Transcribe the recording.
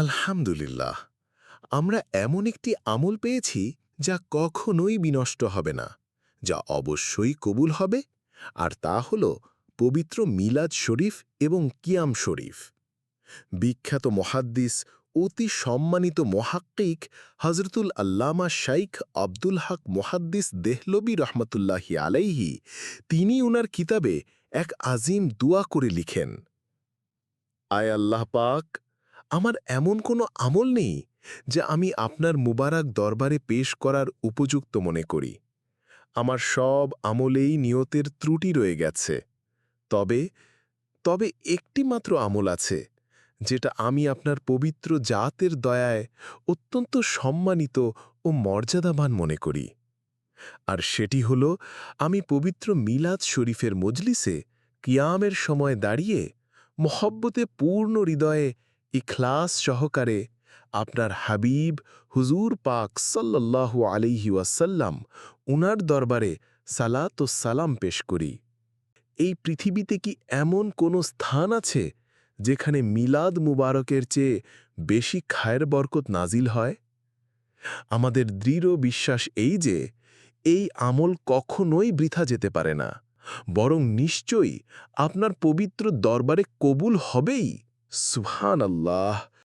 আলহামদুলিল্লাহ, আমরা এমন একটি আমল পেয়েছি যা কখনোই বিনষ্ট হবে না, যা অবশ্যই কবুল হবে, আর তা হল পবিত্র মিলাদ শরীফ এবং কিয়াম শরীফ। বিখ্যাত মহাদ্দিস, অতি সম্মানিত মহাক্কিক হজরতুল আল্লামা শাইখ আব্দুল হক মহাদ্দিস দেহলবি রহমতুল্লাহি আলাইহি, তিনি উনার কিতাবে এক আজিম দোয়া করে লিখেন, আয় আল্লাহ পাক আমার এমন কোনো আমল নেই যা আমি আপনার মুবারক দরবারে পেশ করার উপযুক্ত মনে করি। আমার সব আমলেই নিয়তের ত্রুটি রয়ে গেছে। তবে তবে একটি মাত্র আমল আছে, যেটা আমি আপনার পবিত্র জাতের দয়ায় অত্যন্ত সম্মানিত ও মর্যাদাবান মনে করি। আর সেটি হল, আমি পবিত্র মিলাদ শরীফের মজলিসে কিয়ামের সময় দাঁড়িয়ে মহব্বতে পূর্ণ হৃদয়ে ইখলাস সহকারে আপনার হাবিব হুজুর পাক সাল্লাল্লাহু আলিহি ওয়াসাল্লাম উনার দরবারে সালাত ও সালাম পেশ করি। এই পৃথিবীতে কি এমন কোনো স্থান আছে যেখানে মিলাদ মুবারকের চেয়ে বেশি খায়ের বরকত নাজিল হয়? আমাদের দৃঢ় বিশ্বাস এই যে, এই আমল কখনোই বৃথা যেতে পারে না, বরং নিশ্চয়ই আপনার পবিত্র দরবারে কবুল হবেই। সুহান আল্লাহ